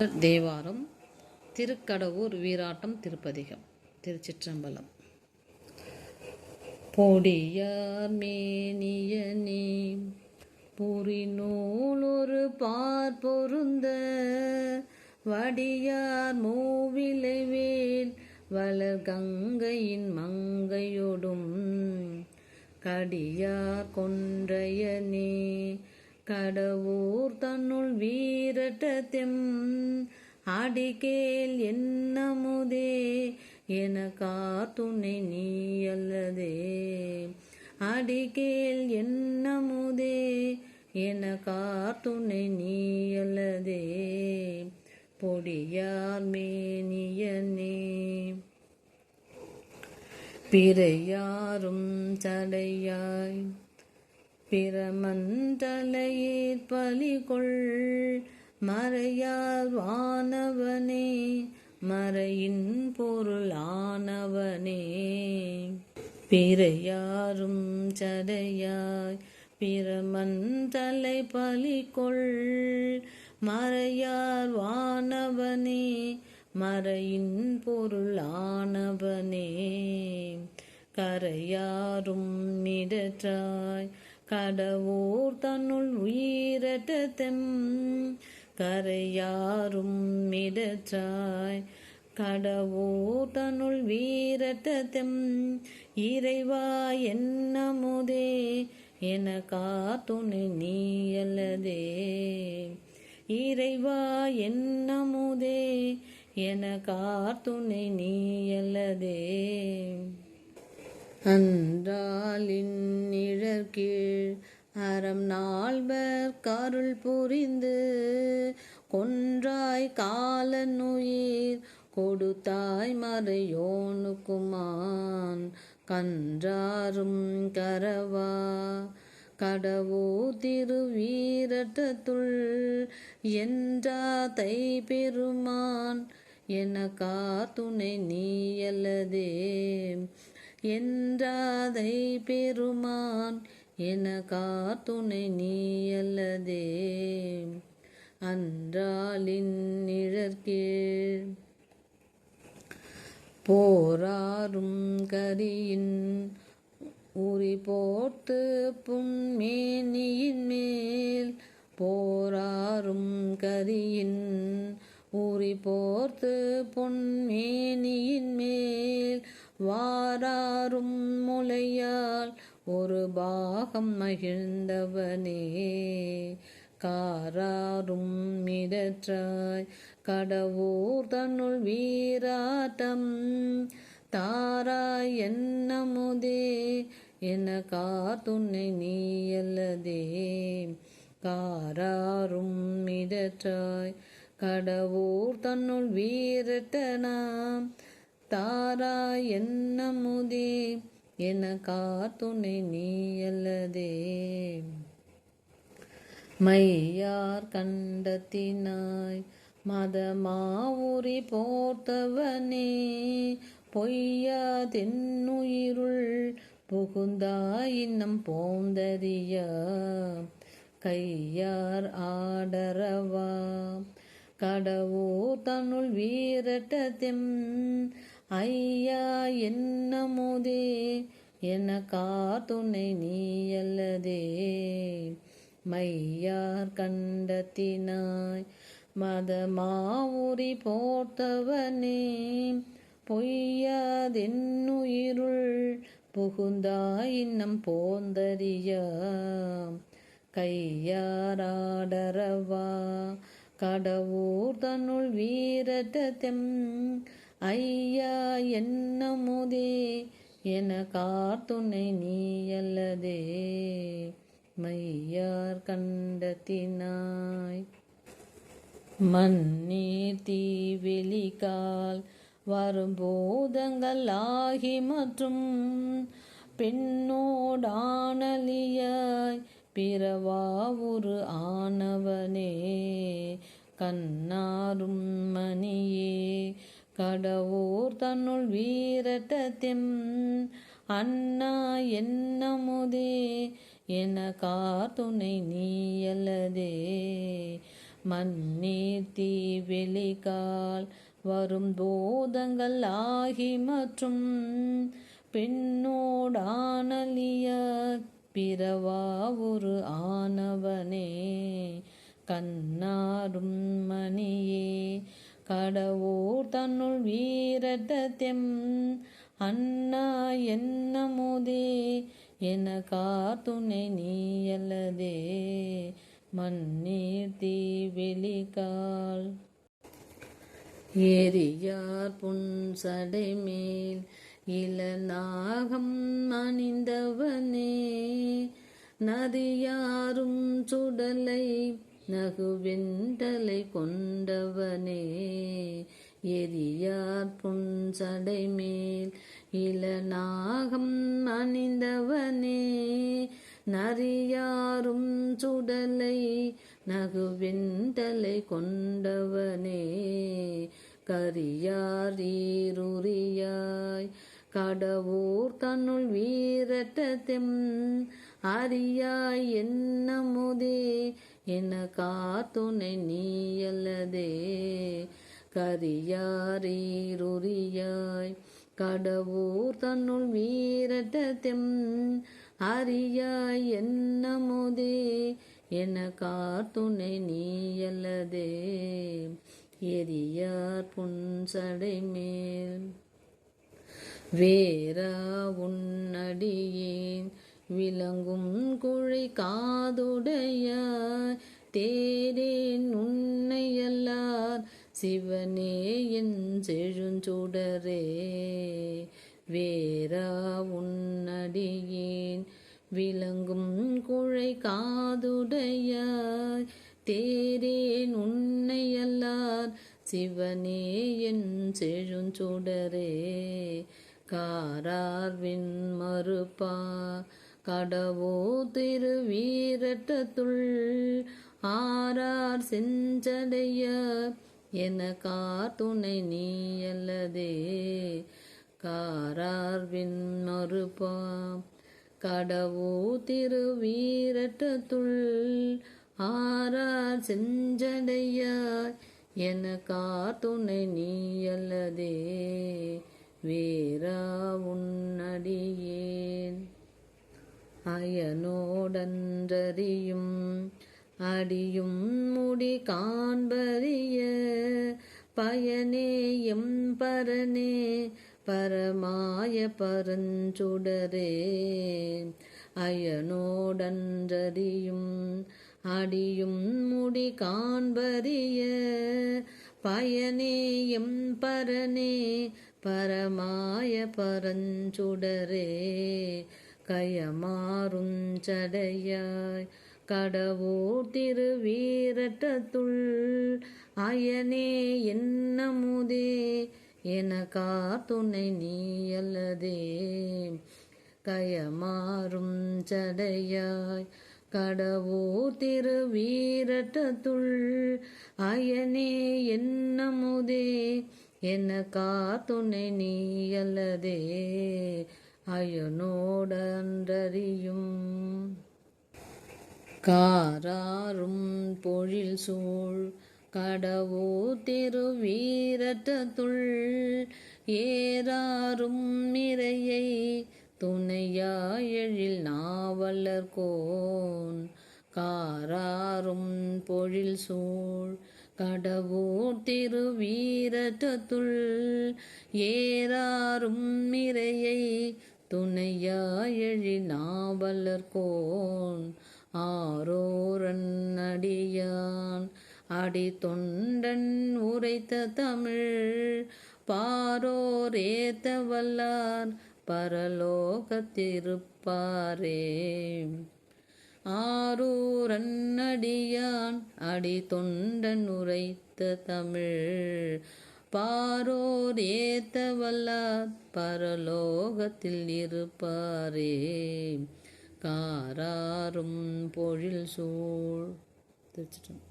தேவாரம் திருக்கடவூர் வீராட்டம் திருப்பதிகம் திருச்சிற்றம்பலம். பொடியார் மேனியனே புரிநூல் நூலொரு பார் பொருந்த வடியார் மூவிலை வேல் வளர் கங்கையின் மங்கையொடும் கடியார் கொன்றையனே கடவுர் தன்னுள் வீரட்டத்தெம் அடிக்கேல் என்னமுதே என காத்துணை நீ அல்லதே அடிக்கேல் என்னமுதே என காத்துணை நீ அல்லதே பொடியார் மேனியனே. பிறையாரும் சடையாய் பிரமண்டலையீர் பலிகொள். மறையார் வானவனே மறையின் பொருளானவனே பிறையாரும் சடையாய் பிரமந்தலை பலிகொள். மறையார் வானவனே மறையின் பொருளானவனே கரையாரும் நிடற்றாய் கடவுர் தன்னுள் உயிரட்டத்தெம் கரையாரும் மிடற்றாய். கடவுர் தன்னுள் வீரட்டத்தெம் இறைவா என்னமுதே? என காத்துணை நீ அல்லதே இறைவா என்னமுதே? என காத்துணை நீ அல்லதே அன்றாலின் நிழற்கீழ் அறம் நால்வர் கருள் புரிந்து கொன்றாய் காலனுயிர் கொடுத்தாய் மறையோனுக்குமான் கன்றாரும் கரவா கடவோ திருவீரட்டத்துள் என்றா தை பெருமான் என காத்துணை நீயல்லதே என்றாதை பெருமான் என காத்துணை நீயல்லதே. அன்றாலின் நிழற்கீழ் போராறும் கரியின் உரி போட்டு புன்மேனியின் மேல் போராறும் கரியின் உரி போர்த்து பொன்மேனியின் மேல் வாராரும் முலையால் ஒரு பாகம் மகிழ்ந்தவனே. காராரும் மிடற்றாய் கடவுர் தன்னுள் வீராட்டம். தாராய் என்னமுதே என காத்துணை நீயல்லதே. காராரும் மிடற்றாய் கடவுர் தன்னுள் வீரட்டனாம். தாராய் என்னமுதே என காத்துணை நீயல்லதே. மையார் கண்டத்தினாய் மதமாவுரி போர்த்தவனே. பொய்யா தென்னுயிருள் புகுந்தாய் இன்னம் போந்தறியா கையார் ஆடரவா? கடவோ தன்னுள் வீரட்டத்தெம் ஐயா என்னமுதே என காத்துணை நீயல்லதே மையார் கண்டத்தினாய் மதமாவுரி போர்த்தவனே. பொய்யாதென்னுயிருள் புகுந்தாய் இன்னம் போந்தறியா. கையாராடரவா கடவுர் தன்னுள் வீரட்டத்தெம் ஐயா என்னமுதே என காத்துணை நீயல்லதே. மையார் கண்டத்தினாய். மண்ணீர் தீவெளிக்கால் வரும்போதங்கள் ஆகி மற்றும் பெண்ணோடானலியாய் பிறவாவுரு ஆனவனே கண்ணாரும் மணியே கடவுர் தன்னுள் வீரட்டத்தின் அண்ணா என்னமுதே? என காத்துணை நீயல்லதே. மண்ணீர் தீ வெளிகால் வரும் போதங்கள் ஆகி மற்றும் பெண்ணோடானலிய பிறவா ஒரு ஆனவனே. கண்ணாரும் மணியே கடவோ தன்னுள் வீரட்டத்தெம் அண்ணா என்னமுதே? என காத்துணை நீயல்லதே. மண்ணீர் தீ வெளிகால். ஏரியார் புன்சடை மேல் இளநாகம் அணிந்தவனே. நதியாரும் சுடலை நகுவெண்டலை கொண்டவனே. எரியார் புன்சடை மேல் இளநாகம் அணிந்தவனே நரியாரும் சுடலை நகுவெண்டலை கொண்டவனே. கரியார் ஈருரியாய் கடவுர் தன்னுள் வீரட்டத்தெம் அறியாய் என்னமுதே என காத்துணை நீயல்லதே. கரியாரீருரியாய் கடவுர் தன்னுள் வீரட்டத்தெம் அறியாய் என்னமுதே. என காத்துணை நீயல்லதே. எரியார் புன்சடை மேல். வேரா உன்னடியேன். விளங்கும் குழை காதுடைய தேரேன் உன்னையல்லார் சிவனே என் செழுஞ்சுடரே வேறா உன்னடியேன். விளங்கும் குழை காதுடையாய் தேரேன் உன்னையல்லார் சிவனே என் செழுஞ்சுடரே காரார்வின் மறுப்பா. கடவோ திருவீரட்டத்துள் ஆரார் செஞ்சடையார். செஞ்சடைய என காத்துணை நீயல்லதே. காரார்வின் மறுப்பாம் கடவோ திருவீரட்டத்துள் ஆரார் செஞ்சடையார் என காத்துணை நீயல்லதே. வேரா உன்னடியேன். அயனோடன்றறியும் அடியும் முடி காண்பறிய பயனே எம் பரனே பரமாய பரஞ்சுடரே. அயனோடன்றறியும் அடியும் முடி காண்பறிய பயனே எம் பரனே பரமாய பரஞ்சுடரே. கயமாறும் சடையாய் கடவோர் திருவீரட்டத்துள் அயனே என்னமுதே? என காத்துணை நீயல்லதே. கயமாறும் சடையாய் கடவோ திருவீரட்டத்துள் அயனே என்னமுதே? என்ன காத்துணை நீயல்லதே. அயனோடன்றறியும் காராரும் பொழில் சூழ் கடவோ திருவீரட்டத்துள் ஏறாரும் மிரையை துணையாயெழில் நாவலர்கோன் காராரும் பொழில் சூழ் கடவோர் திருவீரத்துள் ஏறாரும் மிரையை எழில் நாவலர்கோன் ஆரோரன் ஆரோரன்னடியான் அடி தொண்டன் உரைத்த தமிழ் பாரோர் ஏத்த வல்லார் பரலோகத்திருப்பாரே ஆரூரன்னடியான் அடி தொண்டன் உரைத்த தமிழ் பாரோர் ஏத்த வல்லார் பரலோகத்தில் இருப்பாரே. காராரும் பொழில் சூழ். திருச்சிட்டம்